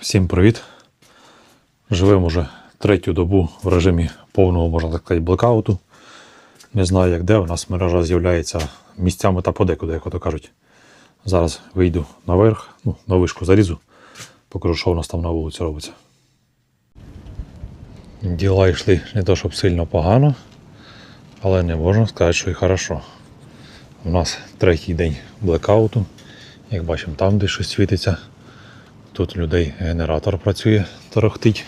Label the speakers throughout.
Speaker 1: Всім привіт! Живемо вже третю добу в режимі повного, можна так сказати, блекауту. Не знаю, як де. У нас мережа з'являється місцями та подекуди, як ото кажуть. Зараз вийду наверх, ну, на вишку залізу, покажу, що у нас там на вулиці робиться. Діла йшли не то, щоб сильно погано, але не можна сказати, що і хорошо. У нас третій день блекауту. Як бачимо, там десь щось світиться. Тут людей генератор працює, торохтить.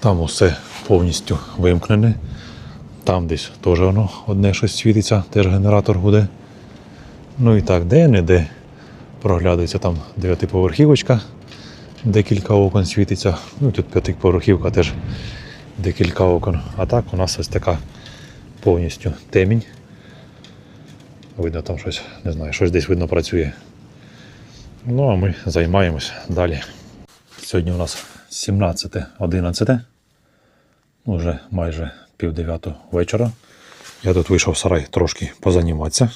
Speaker 1: Там усе повністю вимкнене. Там десь теж воно одне щось світиться, теж генератор гуде. Ну і так, де-не-де проглядується там дев'ятиповерхівочка, декілька окон світиться. Ну і тут п'ятиповерхівка теж декілька окон. А так у нас ось така повністю темінь. Видно там щось, не знаю, щось десь видно працює. Ну, а ми займаємось далі. Сьогодні у нас 17.11. Ну, Вже майже пів вечора. Я тут вийшов в сарай трошки позаніматися.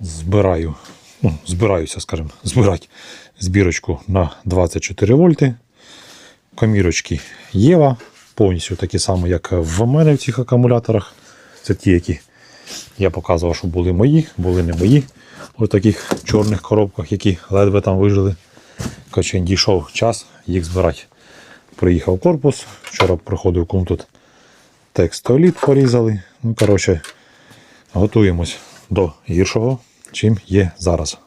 Speaker 1: Збираю, ну, збираюся, скажімо, збирати збірочку на 24 вольти. Комірочки Єва, повністю такі самі, як в мене в цих акумуляторах. Це ті, які я показував, що були мої, були не мої. У таких чорних коробках, які ледве там вижили. Коротше, дійшов час їх збирати. Приїхав корпус. Вчора проходив кум тут текстоліт порізали. Ну, коротше, готуємось до гіршого, чим є зараз.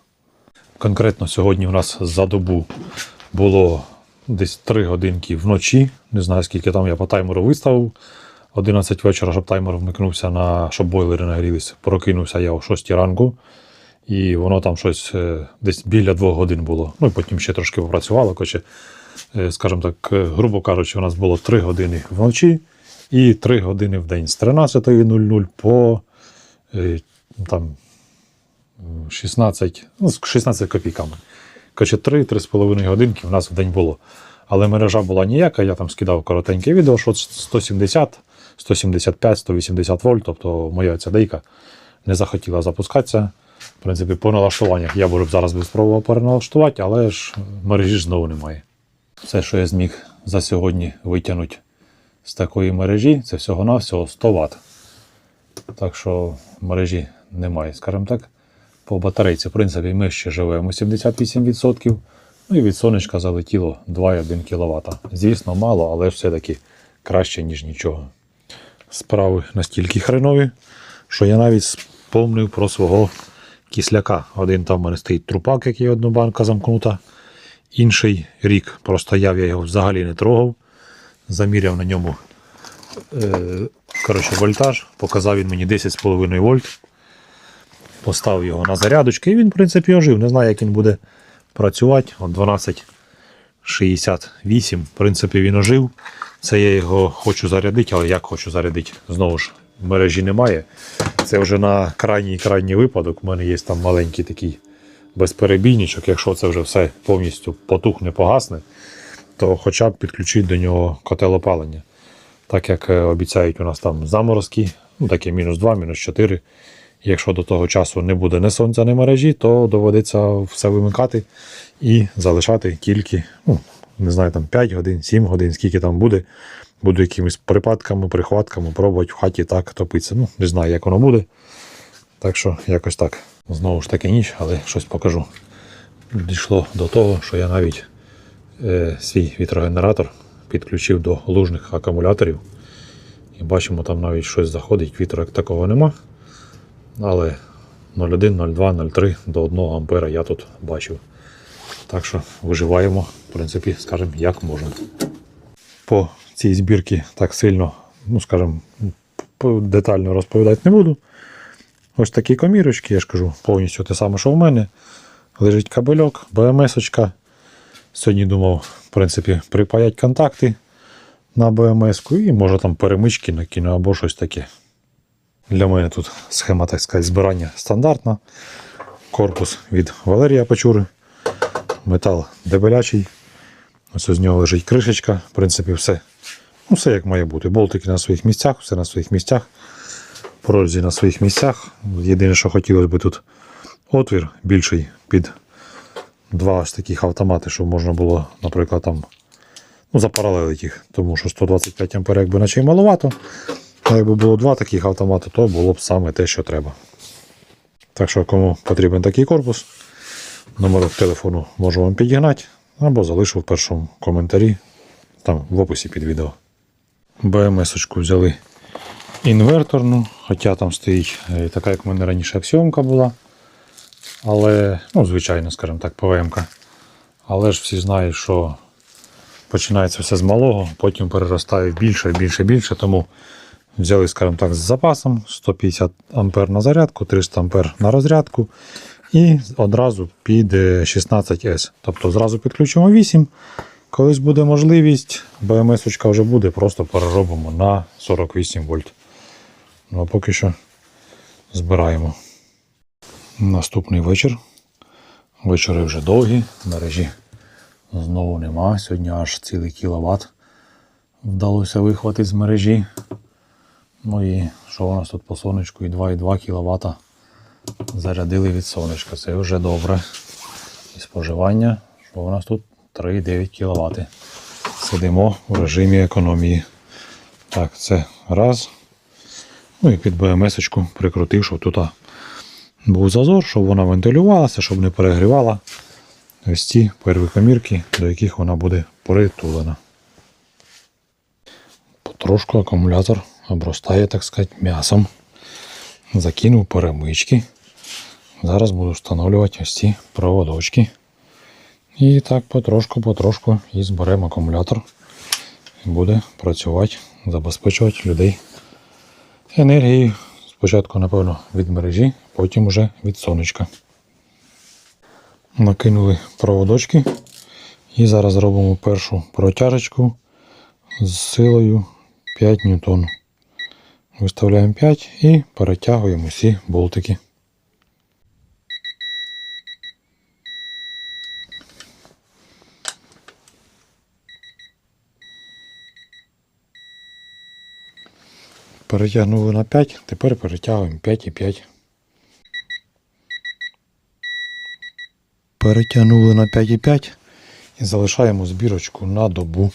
Speaker 1: Конкретно сьогодні у нас за добу було десь 3 годинки вночі. Не знаю, скільки там я по таймеру виставив. 11 вечора, щоб таймер вмикнувся, на, щоб бойлери нагрілися. Прокинувся я о 6 ранку. І воно там щось е, десь біля 2 годин було. Ну і потім ще трошки попрацювало. Коротше, е, скажімо так, е, грубо кажучи, у нас було 3 години вночі і 3 години в день з 13.00 по там, 16, ну, з 16 копійками. Коротше, 3-3,5 годинки в нас в день було. Але мережа була ніяка, я там скидав коротеньке відео, що 170, 175, 180 вольт, тобто моя ця дейка не захотіла запускатися. В принципі, по налаштуваннях я б зараз би спробував переналаштувати, але ж мережі ж знову немає. Все, що я зміг за сьогодні витягнути з такої мережі, це всього-навсього 100 Вт. Так що мережі немає, скажімо так. По батарейці, в принципі, ми ще живемо 78%. Ну і від сонечка залетіло 2,1 кВт. Звісно, мало, але все-таки краще, ніж нічого. Справи настільки хренові, що я навіть спомнив про свого кисляка. Один там в мене стоїть трупак, який одну банка замкнута. Інший рік простояв, я його взагалі не трогав. Заміряв на ньому е, коротше, вольтаж, показав він мені 10,5 вольт. Поставив його на зарядочки і він, в принципі, ожив. Не знаю, як він буде працювати. От 12,68. В принципі, він ожив. Це я його хочу зарядити, але як хочу зарядити? Знову ж, мережі немає. Це вже на крайній крайній випадок. У мене є там маленький такий безперебійничок. Якщо це вже все повністю потухне, погасне, то хоча б підключити до нього котел опалення. Так як е, обіцяють у нас там заморозки, ну таке мінус 2, мінус 4. Якщо до того часу не буде ні сонця, ні мережі, то доведеться все вимикати і залишати тільки, ну, не знаю, там 5 годин, 7 годин, скільки там буде. Буду якимись припадками, прихватками пробувати в хаті так топитися. Ну, не знаю, як воно буде. Так що якось так. Знову ж таки ніч, але щось покажу. Дійшло до того, що я навіть е, свій вітрогенератор підключив до лужних акумуляторів. І бачимо, там навіть щось заходить, вітру як такого нема. Але 0,1, 0,2, 0,3 до 1 ампера я тут бачив. Так що виживаємо, в принципі, скажімо, як можна. По цій збірці так сильно, ну скажімо, детально розповідати не буду. Ось такі комірочки, я ж кажу, повністю те саме, що в мене. Лежить кабельок, БМС-очка. Сьогодні думав, в принципі, припаять контакти на БМС-ку і може там перемички накину або щось таке. Для мене тут схема, так сказати, збирання стандартна. Корпус від Валерія Пачури. Метал дебелячий. Ось з нього лежить кришечка. В принципі, все. Ну, все як має бути. Болтики на своїх місцях, все на своїх місцях. Прорізі на своїх місцях. Єдине, що хотілося б тут отвір більший під два ось таких автомати, щоб можна було, наприклад, там ну, запаралелити їх. Тому що 125 А якби наче маловато. А якби було два таких автомати, то було б саме те, що треба. Так що, кому потрібен такий корпус, номер телефону можу вам підігнати або залишу в першому коментарі, там в описі під відео. БМС-очку взяли інверторну, хоча там стоїть е, така, як в мене раніше аксіомка була. Але, ну, звичайно, скажімо так, ПВМ-ка. Але ж всі знають, що починається все з малого, потім переростає більше, більше, більше. Тому взяли, скажімо так, з запасом 150 ампер на зарядку, 300 ампер на розрядку. І одразу під е, 16С. Тобто зразу підключимо 8. Колись буде можливість, БМС-очка вже буде, просто переробимо на 48 вольт. Ну а поки що збираємо. Наступний вечір. Вечори вже довгі, мережі знову нема. Сьогодні аж цілий кіловат вдалося вихватити з мережі. Ну і що у нас тут по сонечку? І 2,2 кВт зарядили від сонечка. Це вже добре. І споживання, що у нас тут 3,9 кВт. Сидимо в режимі економії. Так, це раз. Ну і під БМС-очку прикрутив, щоб тут був зазор, щоб вона вентилювалася, щоб не перегрівала ось ці перві комірки, до яких вона буде притулена. Потрошку акумулятор обростає, так сказати, м'ясом. Закинув перемички. Зараз буду встановлювати ось ці проводочки. І так потрошку-потрошку і зберемо акумулятор. І буде працювати, забезпечувати людей енергією. Спочатку, напевно, від мережі, потім вже від сонечка. Накинули проводочки. І зараз робимо першу протяжечку з силою 5 ньютон. Виставляємо 5 і перетягуємо всі болтики. Перетягнули на 5, тепер перетягуємо 5 і 5. Перетягнули на 5,5 і залишаємо збірочку на добу.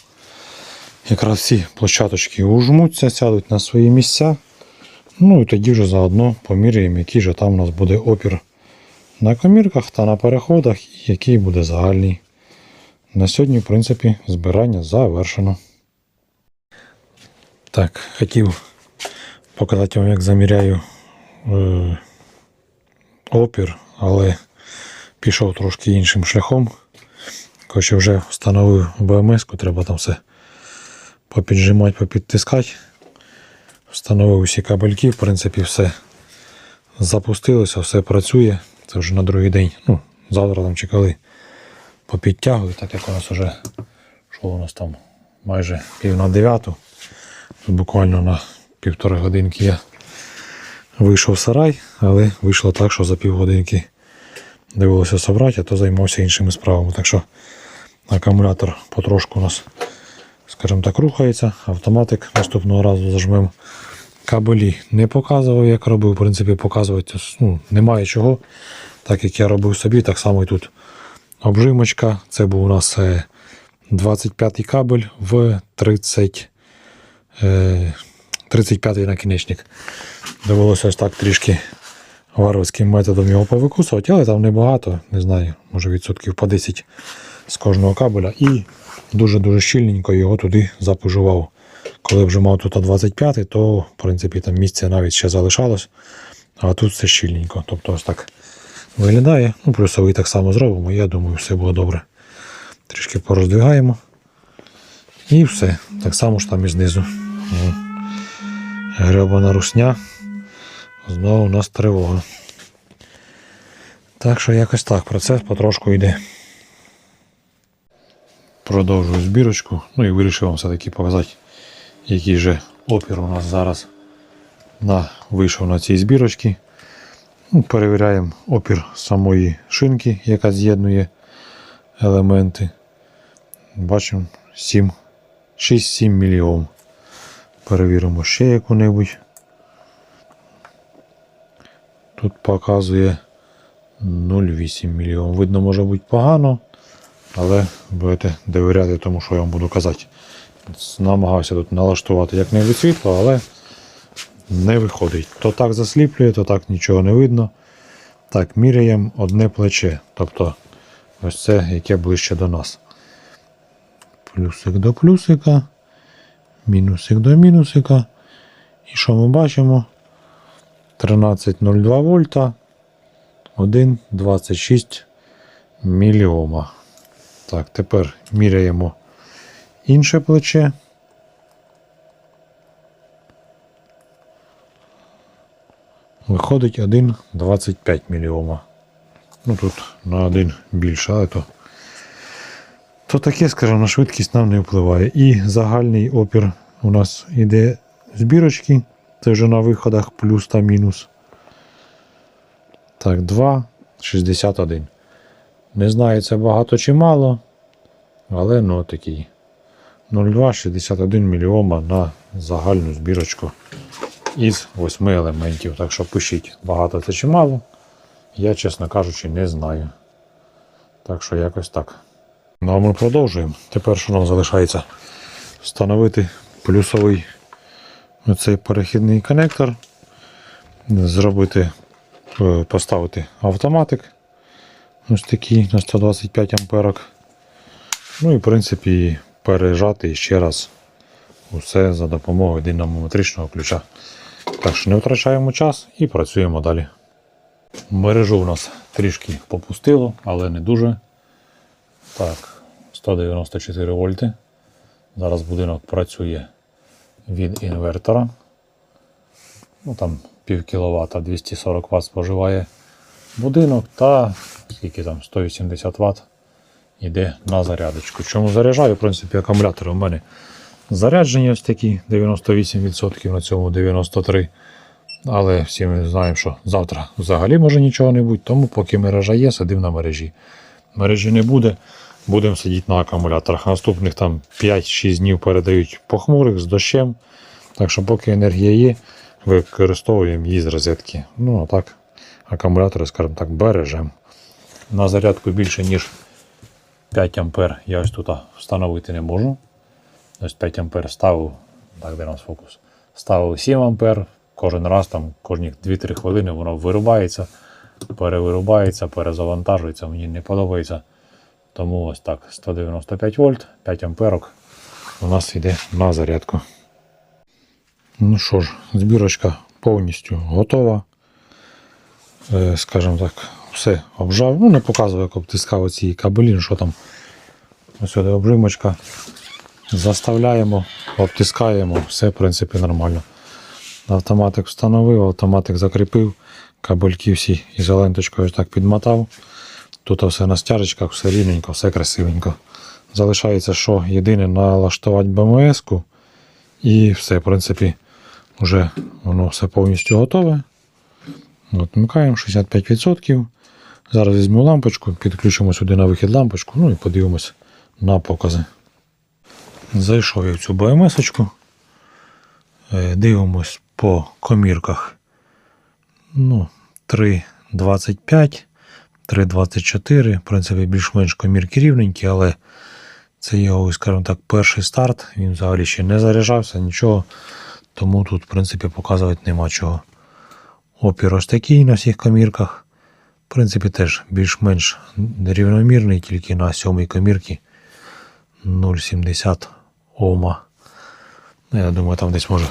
Speaker 1: Якраз всі площадочки ужмуться, сядуть на свої місця. Ну і тоді вже заодно поміряємо, який же там у нас буде опір на комірках та на переходах, і який буде загальний. На сьогодні, в принципі, збирання завершено. Так, хотів показати вам, як заміряю е, опір, але пішов трошки іншим шляхом. Коротше, вже встановив БМС, треба там все попіджимати, попідтискати. Встановив усі кабельки, в принципі, все запустилося, все працює. Це вже на другий день. Ну, завтра там чи коли попідтягую, так як у нас вже що у нас там майже пів на дев'яту. Буквально на півтори годинки я вийшов в сарай, але вийшло так, що за півгодинки дивилося собрати, а то займався іншими справами. Так що акумулятор потрошку у нас, скажімо так, рухається. Автоматик наступного разу зажмемо. Кабелі не показував, як робив. В принципі, показувати ну, немає чого. Так як я робив собі, так само і тут обжимочка. Це був у нас 25-й кабель в 30, е, 35-й накінечник. Довелося ось так трішки варварським методом його повикусувати, але там небагато, не знаю, може відсотків по 10 з кожного кабеля. І дуже-дуже щільненько його туди запужував. Коли вже мав тут 25-й, то в принципі там місце навіть ще залишалось, а тут все щільненько. Тобто ось так виглядає. Ну, плюсовий так само зробимо, я думаю, все буде добре. Трішки пороздвигаємо. І все. Так само ж там і знизу. Гребана русня. Знову у нас тривога. Так що якось так, процес потрошку йде. Продовжую збірочку. Ну і вирішив вам все-таки показати, який же опір у нас зараз на, вийшов на цій збірочці. Ну, перевіряємо опір самої шинки, яка з'єднує елементи. Бачимо 7, 6-7 мільйон. Перевіримо ще яку-небудь. Тут показує 0,8 мільйон. Видно, може бути погано, але будете довіряти тому, що я вам буду казати. Намагався тут налаштувати як небудь світло, але не виходить. То так засліплює, то так нічого не видно. Так, міряємо одне плече. Тобто ось це, яке ближче до нас. Плюсик до плюсика, мінусик до мінусика. І що ми бачимо? 13,02 вольта, 1,26 міліома. Так, тепер міряємо інше плече. Виходить 1,25 міліома. Ну тут на один більше, але то, то таке, скажімо, на швидкість нам не впливає. І загальний опір у нас іде з бірочки. Це вже на виходах плюс та мінус. Так, 2,61. Не знаю, це багато чи мало, але ну такий. 0,261 мільйома на загальну збірочку із 8 елементів. Так що пишіть, багато це чи мало. Я, чесно кажучи, не знаю. Так що якось так. Ну а ми продовжуємо. Тепер що нам залишається? Встановити плюсовий оцей перехідний коннектор. Зробити, е, поставити автоматик. Ось такий на 125 амперок. Ну і в принципі пережати ще раз усе за допомогою динамометричного ключа. Так що не втрачаємо час і працюємо далі. Мережу у нас трішки попустило, але не дуже. Так, 194 вольти. Зараз будинок працює від інвертора. Ну там пів кіловата, 240 Вт споживає будинок та скільки там 180 Вт йде на зарядочку. Чому заряджаю? В принципі, акумулятори у мене заряджені ось такі 98% на цьому 93%. Але всі ми знаємо, що завтра взагалі може нічого не бути, тому поки мережа є, сидимо на мережі. Мережі не буде, будемо сидіти на акумуляторах. Наступних там 5-6 днів передають похмурих з дощем. Так що поки енергія є, використовуємо її з розетки. Ну а так, акумулятори, скажімо так, бережемо. На зарядку більше, ніж 5 ампер я ось тут встановити не можу. Ось 5 ампер ставив, так де у нас фокус. Ставив 7 ампер, кожен раз там кожні 2-3 хвилини воно вирубається, перевирубається, перезавантажується, мені не подобається. Тому ось так, 195 вольт, 5 амперок у нас йде на зарядку. Ну що ж, збірочка повністю готова. Е, Скажімо так, все обжав. Ну, не показую, як обтискав оці кабелі, ну, що там. Ось сюди обжимочка. Заставляємо, обтискаємо, все в принципі нормально. Автоматик встановив, автоматик закріпив, кабельки всі ізоленточкою так підмотав. Тут все на стяжечках, все рівненько, все красивенько. Залишається, що єдине налаштувати БМС-ку. І все, в принципі, вже воно все повністю готове. От, Вмикаємо 65%. Зараз візьму лампочку, підключимо сюди на вихід лампочку, ну і подивимось на покази. Зайшов я в цю БМС-очку. Е, Дивимось по комірках. Ну, 3,25, 3,24. В принципі, більш-менш комірки рівненькі, але це його, скажімо так, перший старт. Він взагалі ще не заряджався, нічого. Тому тут, в принципі, показувати нема чого. Опір ось такий на всіх комірках. В принципі, теж більш-менш рівномірний, тільки на сьомій комірці 0,70 Ома. Ну, я думаю, там десь може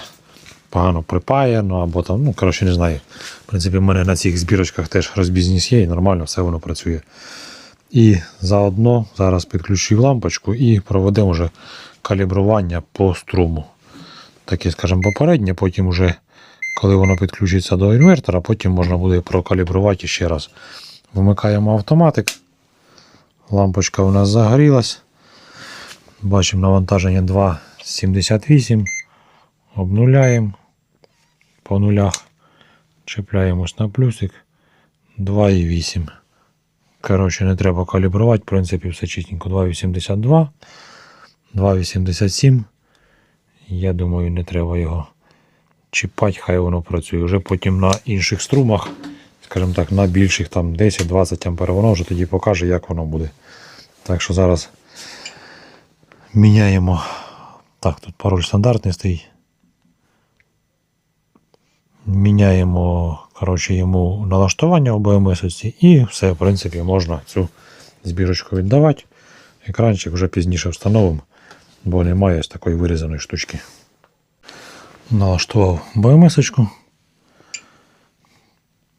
Speaker 1: погано припає, ну або там, ну, коротше, не знаю. В принципі, в мене на цих збірочках теж розбізність є і нормально все воно працює. І заодно зараз підключив лампочку і проведемо вже калібрування по струму. Таке, скажімо, попереднє, потім вже, коли воно підключиться до інвертора, потім можна буде прокалібрувати ще раз. Вмикаємо автоматик. Лампочка у нас загорілась. Бачимо навантаження 2,78. Обнуляємо по нулях. Чіпляємось на плюсик 2,8. Коротше, не треба калібрувати, в принципі, все чистенько. 2,82, 2,87. Я думаю, не треба його чіпати, хай воно працює. Вже потім на інших струмах, скажімо так, на більших там 10-20 ампер, воно вже тоді покаже, як воно буде. Так що зараз міняємо. Так, тут пароль стандартний стоїть. Міняємо коротше, йому налаштування у BMS і все, в принципі, можна цю збірочку віддавати. Екранчик вже пізніше встановимо, бо немає ось такої вирізаної штучки. Налаштував BMS.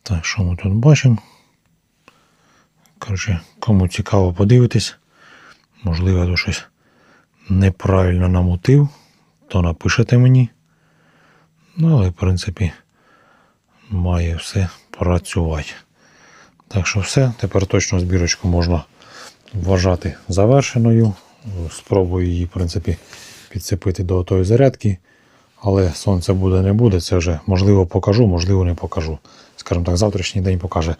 Speaker 1: Так, що ми тут бачимо? Коротше, кому цікаво подивитись, можливо, я щось неправильно намутив, то напишете мені. Ну, але, в принципі, має все працювати. Так що все, тепер точно збірочку можна вважати завершеною. Спробую її, в принципі, підцепити до тої зарядки. Але сонце буде, не буде. Це вже можливо покажу, можливо, не покажу. Скажімо так, завтрашній день покаже.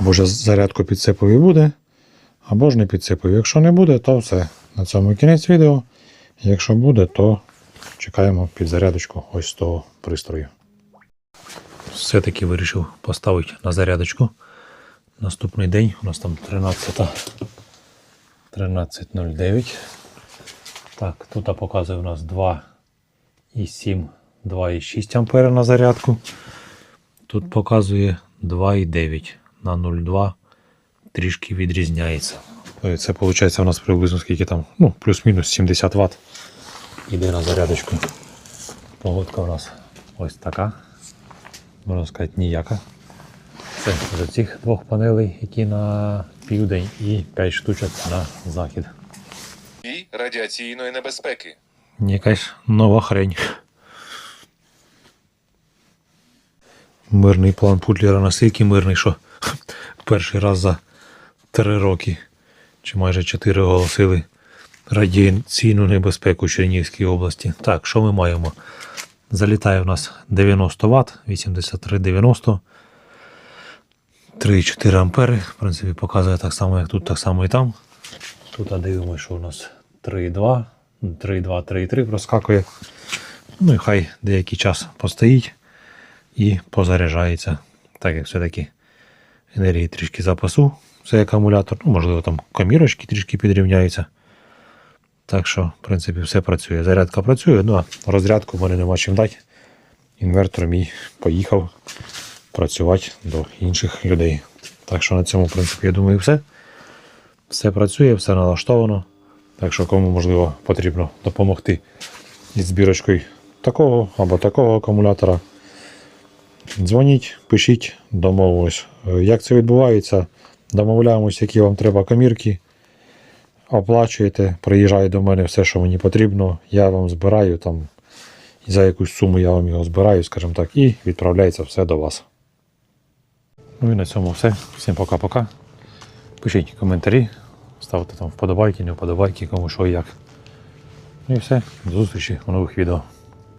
Speaker 1: Або ж зарядку підсипав і буде, або ж не підсипав. Якщо не буде, то все. На цьому кінець відео. Якщо буде, то чекаємо підзарядочку ось з того пристрою. Все-таки вирішив поставити на зарядочку. Наступний день у нас там 13. 13.09. Так, тут показує у нас 2,7, 2,6 ампера на зарядку. Тут показує 2,9 на 0,2 трішки відрізняється. Е, Це виходить у нас приблизно скільки там, ну, плюс-мінус 70 Вт. Іде на зарядочку. Погодка у нас ось така. Можна сказати, ніяка. Це з цих двох панелей, які на південь, і 5 штучок на захід.
Speaker 2: і радіаційної небезпеки.
Speaker 1: Якась нова хрень. Мирний план Путлера настільки мирний, що перший раз за три роки, чи майже чотири оголосили радіаційну небезпеку в Чернігівській області. Так, що ми маємо? Залітає у нас 90 Вт, 83,90. 3,4 ампери. В принципі, показує так само, як тут, так само і там. Тут дивимося, що у нас 3,2, 3,2, 3,3 проскакує. Ну і хай деякий час постоїть і позаряджається. Так як все-таки енергії трішки запасу, цей акумулятор. Ну, можливо, там комірочки трішки підрівняються. Так що, в принципі, все працює. Зарядка працює, ну а розрядку в мене нема чим дати. Інвертор мій поїхав працювати до інших людей. Так що на цьому, в принципі, я думаю, все. Все працює, все налаштовано. Так що, кому можливо потрібно допомогти із збірочкою такого або такого акумулятора. Дзвоніть, пишіть, домовимось. Як це відбувається? Домовляємось, які вам треба комірки. Оплачуєте, приїжджає до мене все, що мені потрібно. Я вам збираю там за якусь суму я вам його збираю, скажімо так, і відправляється все до вас. Ну і на цьому все. Всім пока-пока. Пишіть коментарі, ставте там вподобайки, не вподобайки, кому що і як. Ну і все. До зустрічі у нових відео.